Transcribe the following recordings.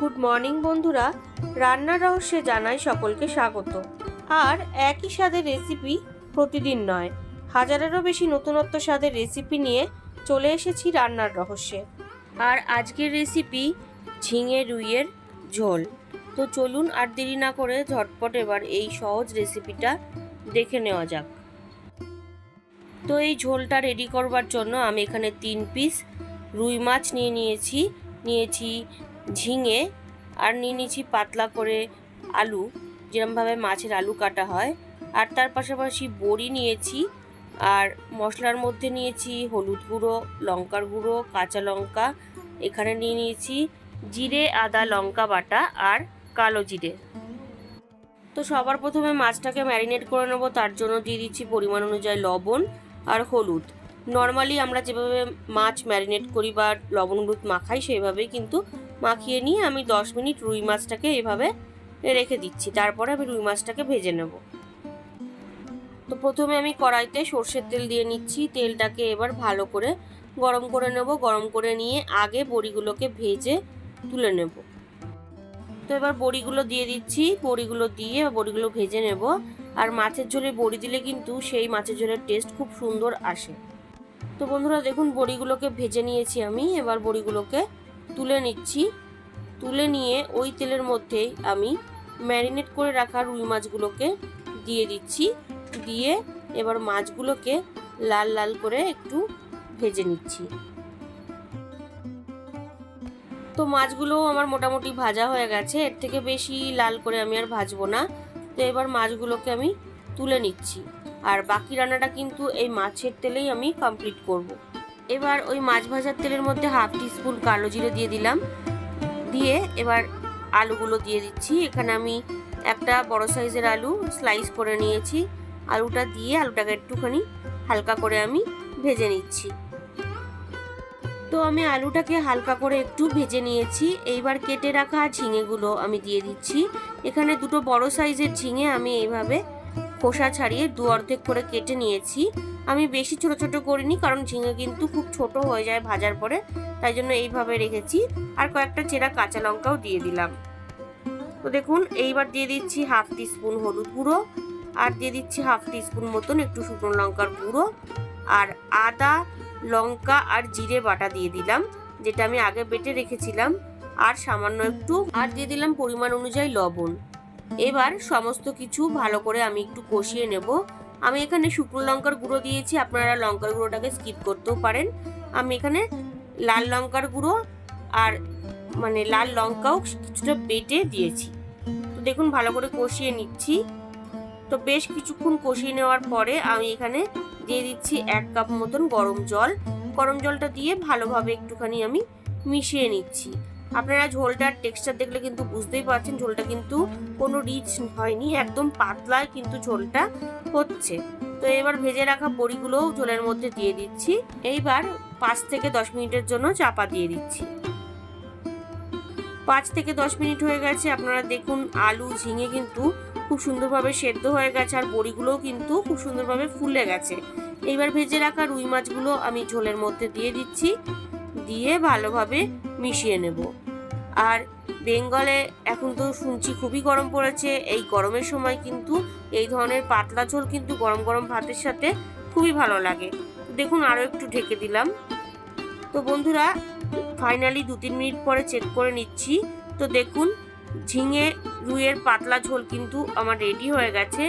Good morning বন্ধুরা। রান্নার রহস্যে জানাই সকলকে স্বাগত। আর একই স্বাদের রেসিপি প্রতিদিন নয়, হাজারেরও বেশি নতুনত্ব স্বাদের রেসিপি নিয়ে চলে এসেছি রান্নার রহস্যে। আর আজকের রেসিপি ঝিঙে রুইয়ের ঝোল। তো চলুন আর দেরি না করে ঝটপট এবার এই সহজ রেসিপিটা দেখে নেওয়া যাক। তো এই ঝোলটা রেডি করবার জন্য আমি এখানে তিন পিস রুই মাছ নিয়ে নিয়েছি। নিয়েছি ঝিঙে আর নিয়ে নিয়েছি পাতলা করে আলু, যেরমভাবে মাছের আলু কাটা হয়। আর তার পাশাপাশি বড়ি নিয়েছি, আর মশলার মধ্যে নিয়েছি হলুদ গুঁড়ো, লঙ্কার গুঁড়ো, কাঁচা লঙ্কা, এখানে নিয়ে নিয়েছি জিরে, আদা, লঙ্কা বাটা আর কালো জিরে। তো সবার প্রথমে মাছটাকে ম্যারিনেট করে নেব, তার জন্য দিয়ে দিচ্ছি পরিমাণ অনুযায়ী লবণ আর হলুদ। নর্মালি আমরা যেভাবে মাছ ম্যারিনেট করি বা লবণ হলুদ মাখাই, সেভাবেই কিন্তু মাখিয়ে নিয়ে আমি দশ মিনিট রুই মাছটাকে এভাবে রেখে দিচ্ছি। তারপরে আমি রুই মাছটাকে ভেজে নেব। তো প্রথমে আমি কড়াইতে সর্ষের তেল দিয়ে নিচ্ছি। তেলটাকে এবার ভালো করে গরম করে নেব। গরম করে নিয়ে আগে বড়িগুলোকে ভেজে তুলে নেব। তো এবার বড়িগুলো দিয়ে দিচ্ছি। বড়িগুলো দিয়ে বড়িগুলো ভেজে নেব। আর মাছের ঝোলে বড়ি দিলে কিন্তু সেই মাছের ঝোলের টেস্ট খুব সুন্দর আসে। তো বন্ধুরা, দেখুন বড়িগুলোকে ভেজে নিয়েছি আমি। এবার বড়িগুলোকে তুলে নিচ্ছি। তুলে নিয়ে ওই তেলের মধ্যেই আমি ম্যারিনেট করে রাখা রুই মাছগুলোকে দিয়ে দিচ্ছি। দিয়ে এবার মাছগুলোকে লাল লাল করে একটু ভেজে নিচ্ছি। তো মাছগুলো আমার মোটামুটি ভাজা হয়ে গেছে। এর থেকে বেশি লাল করে আমি আর ভাজবো না। তো এবার মাছগুলোকে আমি তুলে নিচ্ছি। আর বাকি রান্নাটা কিন্তু এই মাছের তেলেই আমি কমপ্লিট করব। এবার ওই মাছ ভাজার তেলের মধ্যে হাফ টিস্পুন কালো জিরে দিয়ে দিলাম। দিয়ে এবার আলুগুলো দিয়ে দিচ্ছি। এখানে আমি একটা বড় সাইজের আলু স্লাইস করে নিয়েছি। আলুটা দিয়ে আলুটাকে একটুখানি হালকা করে আমি ভেজে নিচ্ছি। তো আমি আলুটাকে হালকা করে একটু ভেজে নিয়েছি। এইবার কেটে রাখা ঝিঙেগুলো আমি দিয়ে দিচ্ছি। এখানে দুটো বড় সাইজের ঝিঙে আমি এইভাবে খোসা ছাড়িয়ে দু অর্ধেক করে কেটে নিয়েছি। আমি বেশি ছোট ছোট করিনি, কারণ ঝিঙে কিন্তু খুব ছোট হয়ে যায় ভাজার পরে, তাই জন্য এইভাবে রেখেছি। আর কয়েকটা চেরা কাঁচা লঙ্কাও দিয়ে দিলাম। তো দেখুন, এইবার দিয়ে দিচ্ছি হাফ টিস্পুন হলুদ গুঁড়ো, আর দিয়ে দিচ্ছি হাফ টিস্পুন মতন একটু শুকনো লঙ্কার গুঁড়ো, আর আদা, লঙ্কা আর জিরে বাটা দিয়ে দিলাম, যেটা আমি আগে বেটে রেখেছিলাম, আর সামান্য একটু, আর দিয়ে দিলাম পরিমাণ অনুযায়ী লবণ। এবার সমস্ত কিছু ভালো করে আমি একটু কষিয়ে নেব। আমি এখানে শুকনো লঙ্কার গুঁড়ো দিয়েছি, আপনারা লঙ্কার গুঁড়োটাকে স্কিপ করতেও পারেন। আমি এখানে লাল লঙ্কার গুঁড়ো আর মানে লাল লঙ্কাও কিছুটা বেটে দিয়েছি। তো দেখুন, ভালো করে কষিয়ে নিচ্ছি। তো বেশ কিছুক্ষণ কষিয়ে নেওয়ার পরে আমি এখানে দিয়ে দিচ্ছি এক কাপ মতন গরম জল। গরম জলটা দিয়ে ভালোভাবে একটুখানি আমি মিশিয়ে নিচ্ছি। আপনারা ঝোলটার টেক্সচার দেখলে কিন্তু বুঝতেই পারছেন, ঝোলটা কিন্তু কোনো রিচ হয়নি, একদম পাতলায় কিন্তু ঝোলটা হচ্ছে। তো এবার ভেজে রাখা বড়িগুলোও ঝোলের মধ্যে দিয়ে দিচ্ছি। এইবার পাঁচ থেকে দশ মিনিটের জন্য চাপা দিয়ে দিচ্ছি। পাঁচ থেকে দশ মিনিট হয়ে গেছে, আপনারা দেখুন আলু ঝিঙে কিন্তু খুব সুন্দরভাবে সেদ্ধ হয়ে গেছে আর বড়িগুলোও কিন্তু খুব সুন্দরভাবে ফুলে গেছে। এইবার ভেজে রাখা রুই মাছগুলো আমি ঝোলের মধ্যে দিয়ে দিচ্ছি। দিয়ে ভালোভাবে মিশিয়ে নেব। আর বেঙ্গলে এখন তো শুনছি খুবই গরম পড়েছে। এই গরমের সময় কিন্তু এই ধরনের পাতলা ঝোল কিন্তু গরম গরম ভাতের সাথে খুবই ভালো লাগে। দেখুন আরও একটু ঢেকে দিলাম। তো বন্ধুরা ফাইনালি দু তিন মিনিট পরে চেক করে নিচ্ছি। তো দেখুন, ঝিঙে রুইয়ের পাতলা ঝোল কিন্তু আমার রেডি হয়ে গেছে।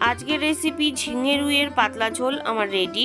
আজকের রেসিপি ঝিঙে রুইয়ের পাতলা ঝোল আমার রেডি